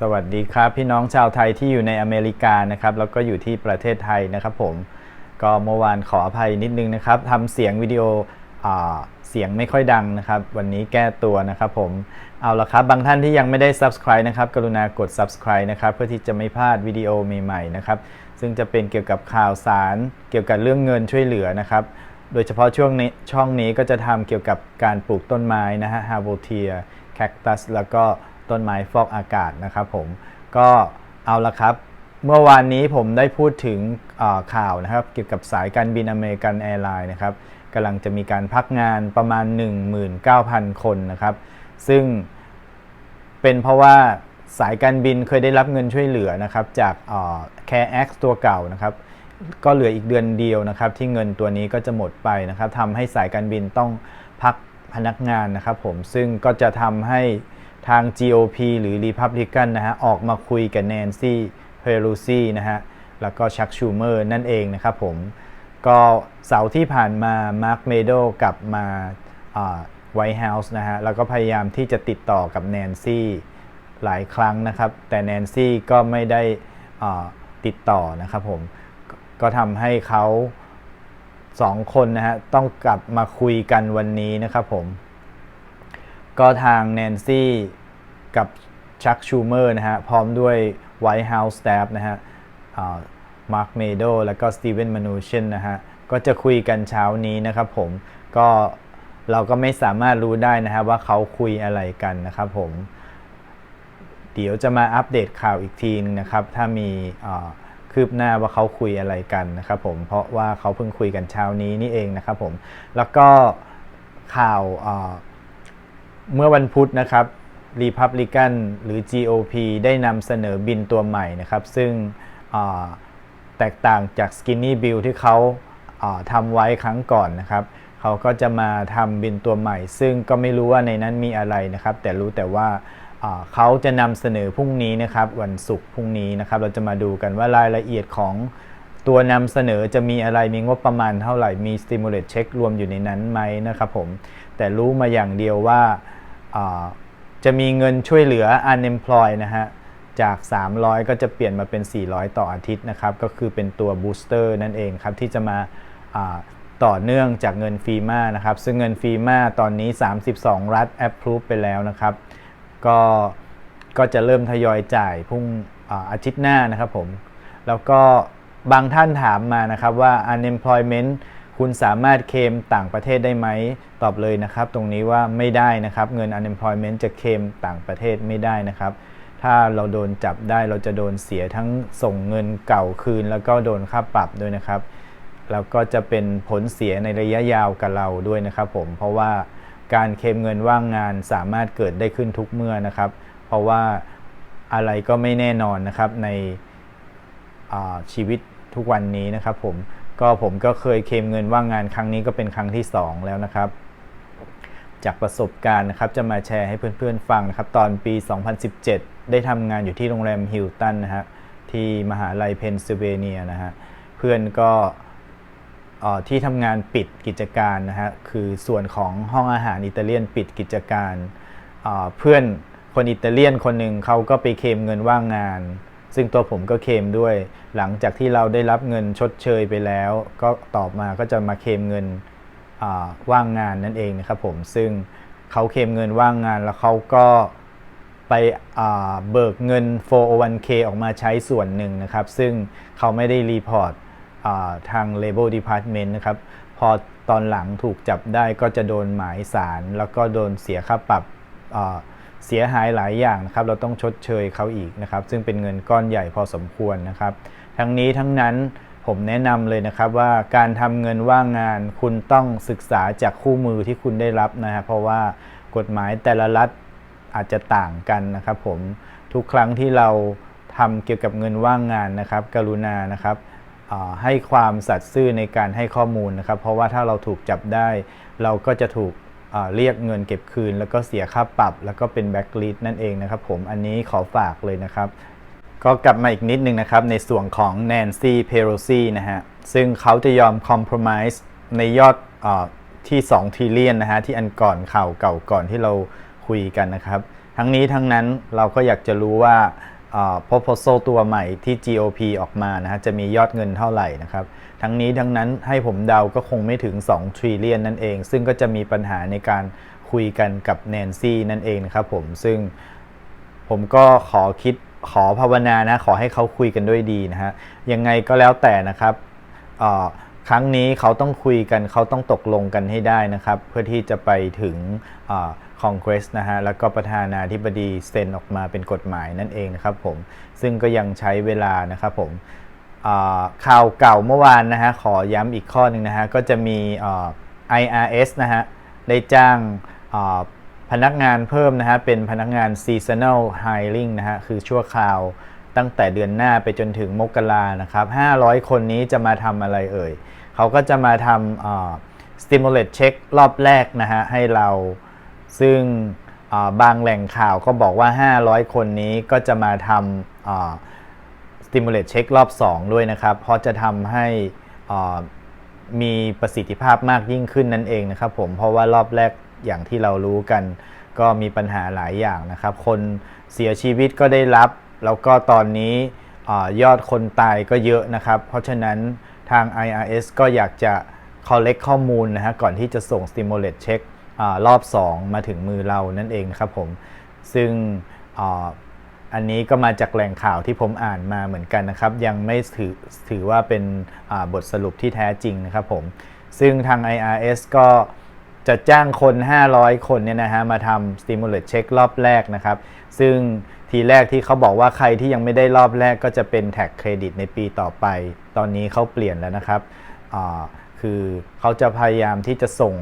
สวัสดีครับ พี่น้องชาวไทยที่อยู่ในอเมริกานะครับแล้วก็อยู่ที่ประเทศไทยนะครับผมก็เมื่อวานขออภัยนิดนึงนะครับทำเสียงวิดีโออเสียงไม่ค่อยดังนะครับ วันนี้แก้ตัวนะครับผมเอาละครับ บางท่านที่ยังไม่ได้ subscribe นะครับ กรุณากด subscribe นะครับเพื่อที่จะไม่พลาดวิดีโอใหม่ๆนะครับซึ่งจะเป็นเกี่ยวกับข่าวสารเกี่ยวกับเรื่องเงินช่วยเหลือนะครับโดยเฉพาะช่วงนี้ช่องนี้ก็จะทำเกี่ยวกับการปลูกต้นไม้นะฮะฮาโบเทียแคคตัสแล้วก็ ต้นไม้ฟอกอากาศนะครับผมก็เอาละครับ เมื่อวานนี้ผมได้พูดถึงข่าวนะครับ เกี่ยวกับสายการบินอเมริกันแอร์ไลน์นะครับกำลังจะมีการพักงานประมาณ 19,000 คนนะครับ ซึ่งเป็นเพราะว่าสายการบินเคยได้รับเงินช่วยเหลือนะครับ จากเอ่อ CareX ตัวเก่านะครับ ก็เหลืออีกเดือนเดียวนะครับ ที่เงินตัวนี้ก็จะหมดไปนะครับทำให้สายการบินต้องพักพนักงานนะครับผมซึ่งก็จะทำให้ ทาง GOP หรือ Republican นะฮะออกมาคุยกับ Nancy Pelosi นะฮะแล้วก็ชักชูเมอร์นั่นเองนะครับผม ก็เสาร์ที่ผ่านมามาร์คเมโดกลับมาไวท์เฮาส์นะฮะแล้วก็พยายามที่จะติดต่อกับแนนซี่หลายครั้งนะครับ แต่แนนซี่ก็ไม่ได้อ่าติดต่อนะครับผม ก็ทำให้เขาสองคนนะฮะต้องกลับมาคุยกันวันนี้นะครับผม ก็ทางแนนซี่ กับชักชูเมอร์นะฮะ พร้อมด้วย White House Staff นะฮะมาร์คเมโดแล้วก็สตีเวนมานูเชนนะฮะ ก็จะคุยกันเช้านี้นะครับผม ก็เราก็ไม่สามารถรู้ได้นะฮะว่าเขาคุยอะไรกันนะครับผม เดี๋ยวจะมาอัปเดตข่าวอีกทีนึงนะครับ ถ้ามีคืบหน้าว่าเขาคุยอะไรกันนะครับผม เพราะว่าเขาเพิ่งคุยกันเช้านี้นี่เองนะครับผม แล้วก็ข่าวเมื่อวันพุธนะครับ Republican หรือ GOP ได้นำเสนอบินตัวใหม่นะครับ ซึ่งแตกต่างจาก Skinny Bill ที่เขาทำไว้ครั้งก่อนนะครับเขาก็จะมาทำบินตัวใหม่ ซึ่งก็ไม่รู้ว่าในนั้นมีอะไรนะครับ แต่รู้แต่ว่าเขาจะนำเสนอพรุ่งนี้นะครับ วันศุกร์พรุ่งนี้นะครับ เราจะมาดูกันว่ารายละเอียดของตัวนำเสนอจะมีอะไรมีงบประมาณเท่าไหร่ มี stimulate check รวมอยู่ในนั้นไหมนะครับผม แต่รู้มาอย่างเดียวว่า จะมีเงินช่วยเหลือ unemployed นะฮะจาก 300 ก็จะเปลี่ยนมาเป็น 400 ต่ออาทิตย์นะครับ ก็คือเป็นตัว booster นั่นเองครับ ที่จะมาต่อเนื่องจากเงินฟีมานะครับ ซึ่งเงินฟีมาตอนนี้ 32 รัฐ approve ไปแล้วนะครับ ก็ก็จะเริ่มทยอยจ่ายพรุ่งอาอาทิตย์หน้านะครับผม แล้วก็บางท่านถามมานะครับว่า unemployment คุณสามารถเคมต่างประเทศได้ไหม ตอบเลยนะครับ ตรงนี้ว่าไม่ได้นะครับ เงิน unemployment จะเคมต่างประเทศไม่ได้นะครับ ถ้าเราโดนจับได้เราจะโดนเสียทั้งส่งเงินเก่าคืน แล้วก็โดนค่าปรับด้วยนะครับ แล้วก็จะเป็นผลเสียในระยะยาวกับเราด้วยนะครับผม เพราะว่าการเคมเงินว่างงานสามารถเกิดได้ขึ้นทุกเมื่อนะครับ เพราะว่าอะไรก็ไม่แน่นอนนะครับในชีวิตทุกวันนี้นะครับผม ก็ผมก็เคยเคลมเงินว่างงานครั้งนี้ก็เป็นครั้งที่ 2 แล้วนะครับ จากประสบการณ์นะครับ จะมาแชร์ให้เพื่อนๆฟังนะครับ ตอนปี 2017 ได้ทำงานอยู่ที่โรงแรมฮิลตันนะฮะที่มหาลัยเพนซิลเวเนียนะฮะเพื่อนก็ที่ทำงานปิดกิจการนะฮะคือส่วนของห้องอาหารอิตาเลียนปิดกิจการเอ่อเพื่อนคนอิตาเลียนคนหนึ่งเขาก็ไปเคลมเงินว่างงาน ซึ่งตัวผมก็เคมด้วย หลังจากที่เราได้รับเงินชดเชยไปแล้ว ก็ตอบมาก็จะมาเคมเงินว่างงานนั่นเองนะครับผมซึ่งเขาเคมเงินว่างงานแล้วเขาก็ไปเบิกเงิน 401k ออกมาใช้ส่วนหนึ่งนะครับ ซึ่งเขาไม่ได้รีพอร์ตอ่าทาง Labor Department นะครับ พอตอนหลังถูกจับได้ก็จะโดนหมายสาร แล้วก็โดนเสียค่าปรับ เสียหายหลายอย่างนะครับ เราต้องชดเชยเขาอีกนะครับ ซึ่งเป็นเงินก้อนใหญ่พอสมควรนะครับ ทั้งนี้ทั้งนั้นผมแนะนำเลยนะครับว่าการทำเงินว่างงานคุณต้องศึกษาจากคู่มือที่คุณได้รับนะฮะเพราะว่ากฎหมายแต่ละรัฐอาจจะต่างกันนะครับ ผมทุกครั้งที่เราทำเกี่ยวกับเงินว่างงานนะครับ กรุณานะครับให้ความสัตย์ซื่อในการให้ข้อมูลนะครับ เพราะว่าถ้าเราถูกจับได้ เราก็จะถูก เรียกเงินเก็บคืน แล้วก็เสียค่าปรับ แล้วก็เป็นแบ็กลิสนั่นเองนะครับผมอันนี้ขอฝากเลยนะครับ ก็กลับมาอีกนิดนึงนะครับ ในส่วนของแนนซี่เพโรซีนะฮะซึ่งเขาจะยอมคอม p r o m i s e ในยอดอที่2ทีเลียนนะฮะที่อันก่อนข่าวเก่าก่อนที่เราคุยกันนะครับ ทั้งนี้ทั้งนั้นเราก็อยากจะรู้ว่าอ่อ proposal ตัวใหม่ที่ GOP ออกมานะฮะจะมียอดเงินเท่าไหร่นะครับ ทั้งนี้ทั้งนั้นให้ผมเดาก็คงไม่ถึง2 trillion นั่นเอง ซึ่งก็จะมีปัญหาในการคุยกันกับแนนซี่นั่นเองนะครับผมซึ่งผมก็ขอคิดขอภาวนานะ ขอให้เขาคุยกันด้วยดีนะฮะยังไงก็แล้วแต่นะครับครั้งนี้เขาต้องคุยกันเขาต้องตกลงกันให้ได้นะครับ เพื่อที่จะไปถึงคอนเกรสนะฮะแล้วก็ประธานาธิบดีเซ็นออกมาเป็นกฎหมายนั่นเองนะครับผมซึ่งก็ยังใช้เวลานะครับผม ข่าวเก่าเมื่อวานนะฮะขอย้ำอีกข้อหนึ่งนะฮะก็จะมี IRS นะฮะได้จ้างพนักงานเพิ่มนะฮะเป็นพนักงาน seasonal hiring นะฮะคือชั่วคราวตั้งแต่เดือนหน้าไปจนถึงมกรานะครับ 500 คนนี้จะมาทำอะไรเอ่ย เขาก็จะมาทำ stimulate check รอบแรกนะฮะให้เรา ซึ่งบางแหล่งข่าวก็บอกว่า 500 คนนี้ก็จะมาทำ อ่า stimulate check รอบ 2 ด้วยนะครับ เพราะจะทำให้มีประสิทธิภาพมากยิ่งขึ้นนั่นเองนะครับผมเพราะว่ารอบแรกอย่างที่เรารู้กัน ก็มีปัญหาหลายอย่างนะครับ คนเสียชีวิตก็ได้รับ แล้วก็ตอนนี้อยอดคนตายก็เยอะนะครับ เพราะฉะนั้นทาง IRS ก็อยากจะ collect ข้อมูลนะฮะก่อนที่จะส่ง stimulate check อรอบ 2 มาถึงมือเรานั่นเองนะครับผม ซึ่ง อันนี้ก็มาจากแหล่งข่าวที่ผมอ่านมาเหมือนกันนะครับ ยังไม่ถือถือว่าเป็นบทสรุปที่แท้จริงนะครับผม ซึ่งทาง IRS ก็จะจ้างคน 500 คนเนี่ยนะฮะมาทำ stimulate check รอบแรกนะครับ ซึ่งทีแรกที่เขาบอกว่าใครที่ยังไม่ได้รอบแรกก็จะเป็น tax credit ในปีต่อไป ตอนนี้เขาเปลี่ยนแล้วนะครับ คือเขาจะพยายามที่จะส่ง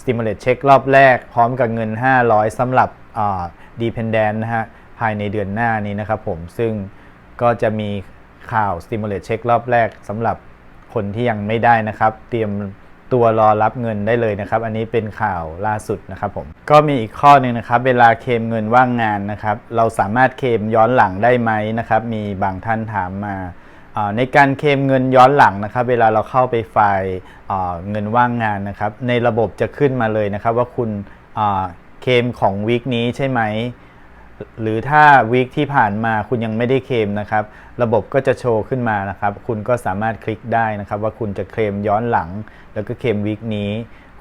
stimulate check รอบแรก พร้อมกับเงิน 500สำหรับ dependent นะฮะายในเดือนหน้านี้นะครับผมซึ่งก็จะมีข่าว stimulate check รอบแรกสำหรับคนที่ยังไม่ได้นะครับ เตรียมตัวรอรับเงินได้เลยนะครับ อันนี้เป็นข่าวล่าสุดนะครับผมก็มีอีกข้อหนึ่งนะครับ เวลาเคมเงินว่างงานนะครับ เราสามารถเคมย้อนหลังได้ไหมนะครับ มีบางท่านถามมาในการเคมเงินย้อนหลังนะครับ เวลาเราเข้าไปไฟล์เงินว่างงานนะครับ ในระบบจะขึ้นมาเลยนะครับ ว่าคุณเคมของวีคนี้ใช่ไหม หรือถ้าวีคที่ผ่านมาคุณยังไม่ได้เคลมนะครับ ระบบก็จะโชว์ขึ้นมานะครับ คุณก็สามารถคลิกได้นะครับ ว่าคุณจะเคลมย้อนหลัง แล้วก็เคลมวีคนี้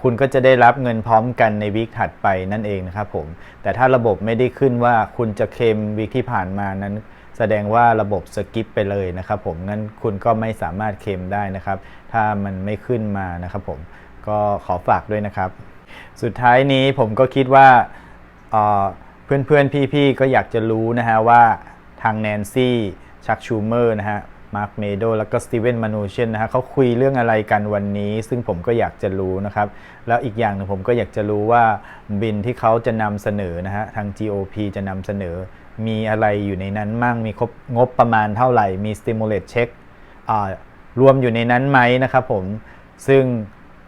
คุณก็จะได้รับเงินพร้อมกันในวีคถัดไปนั่นเองนะครับผม แต่ถ้าระบบไม่ได้ขึ้นว่าคุณจะเคลมวีคที่ผ่านมานั้น แสดงว่าระบบสกิปไปเลยนะครับ ผมงั้นคุณก็ไม่สามารถเคลมได้นะครับ ถ้ามันไม่ขึ้นมานะครับผมก็ขอฝากด้วยนะครับ สุดท้ายนี้ผมก็คิดว่า เพื่อนๆ พี่ๆ ก็อยากจะรู้นะฮะว่าทางแนนซี่ชักชูเมอร์นะฮะมาร์คเมโดแล้วก็สตีเวนมานูเชนนะฮะเขาคุยเรื่องอะไรกันวันนี้ ซึ่งผมก็อยากจะรู้นะครับ แล้วอีกอย่างหนึ่งผมก็อยากจะรู้ว่าบินที่เขาจะนำเสนอนะฮะทาง GOP จะนำเสนอ มีอะไรอยู่ในนั้นมั่งมีครบงบประมาณเท่าไหร่ มี stimulate check รวมอยู่ในนั้นไหมนะครับผมซึ่ง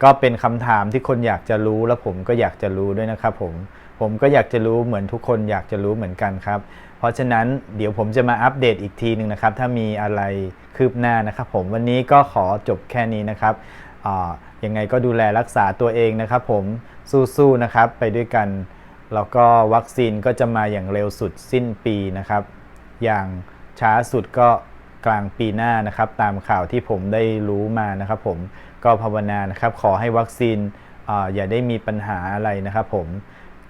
ก็เป็นคำถามที่คนอยากจะรู้และผมก็อยากจะรู้ด้วยนะครับผม ผมก็อยากจะรู้เหมือนทุกคนอยากจะรู้เหมือนกันครับ เพราะฉะนั้นเดี๋ยวผมจะมาอัปเดตอีกทีหนึ่งนะครับ ถ้ามีอะไรคืบหน้านะครับ ผมวันนี้ก็ขอจบแค่นี้นะครับอ่ายังไงก็ดูแลรักษาตัวเองนะครับ ผมสู้ๆนะครับไปด้วยกัน แล้วก็วัคซีนก็จะมาอย่างเร็วสุดสิ้นปีนะครับ อย่างช้าสุดก็กลางปีหน้านะครับ ตามข่าวที่ผมได้รู้มานะครับ ผมก็ภาวนานะครับ ขอให้วัคซีนออย่าได้มีปัญหาอะไรนะครับ ผม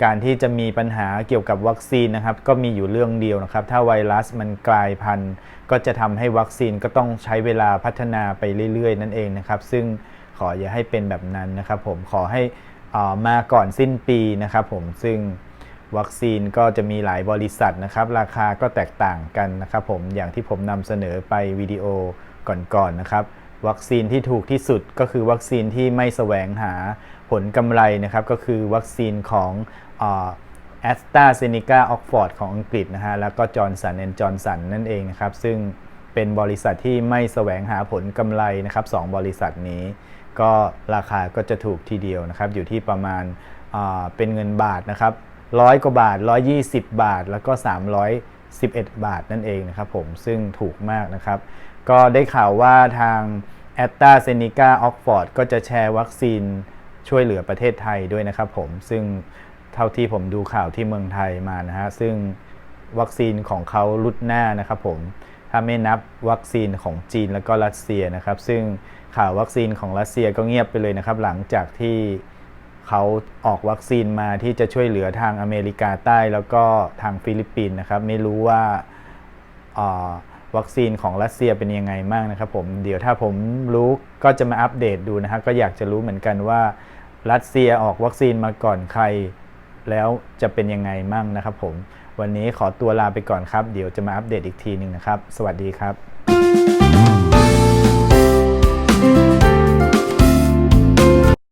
การที่จะมีปัญหาเกี่ยวกับวัคซีนนะครับ ก็มีอยู่เรื่องเดียวนะครับ ถ้าไวรัสมันกลายพันธุ์ ก็จะทำให้วัคซีนก็ต้องใช้เวลาพัฒนาไปเรื่อย ๆ นั่นเองนะครับ ซึ่งขออย่าให้เป็นแบบนั้นนะครับ ผมขอให้อ่ามาก่อนสิ้นปีนะครับผมซึ่งวัคซีนก็จะมีหลายบริษัทนะครับ ราคาก็แตกต่างกันนะครับ ผมอย่างที่ผมนำเสนอไปวิดีโอก่อนๆนะครับ วัคซีนที่ถูกที่สุดก็คือวัคซีนที่ไม่แสวงหา ผลกำไรนะครับก็คือวัคซีนของแอสตราเซเนกาออกฟอร์ดของอังกฤษนะฮะแล้วก็จอร์นสันแอนจอร์นสันนั่นเองนะครับ ซึ่งเป็นบริษัทที่ไม่แสวงหาผลกำไรนะครับสองบริษัทนี้ ก็ราคาก็จะถูกทีเดียวนะครับ อยู่ที่ประมาณอ่าเป็นเงินบาทนะครับร้อยกว่าบาท 120 บาท แล้วก็ 311 บาทนั่นเองนะครับผมซึ่งถูกมากนะครับ ก็ได้ข่าวว่าทาง a t t a z e n e c a Oxford ก็จะแชร์วัคซีน ช่วยเหลือประเทศไทยด้วยนะครับผมซึ่งเท่าที่ผมดูข่าวที่เมืองไทยมานะฮะซึ่งวัคซีนของเขาลุดหน้านะครับผมถ้าไม่นับวัคซีนของจีนแล้วก็รัสเซียนะครับ ซึ่งข่าววัคซีนของรัสเซียก็เงียบไปเลยนะครับ หลังจากที่เขาออกวัคซีนมาที่จะช่วยเหลือทางอเมริกาใต้แล้วก็ทางฟิลิปปินส์นะครับ ไม่รู้ว่าวัคซีนของรัสเซียเป็นยังไงบ้างนะครับผมเดี๋ยวถ้าผมรู้ก็จะมาอัปเดตดูนะฮะก็อยากจะรู้เหมือนกันว่า รัสเซียออกวัคซีนมาก่อนใคร แล้วจะเป็นยังไงมั่งนะครับผม วันนี้ขอตัวลาไปก่อนครับ เดี๋ยวจะมาอัปเดตอีกทีหนึ่งนะครับ สวัสดีครับ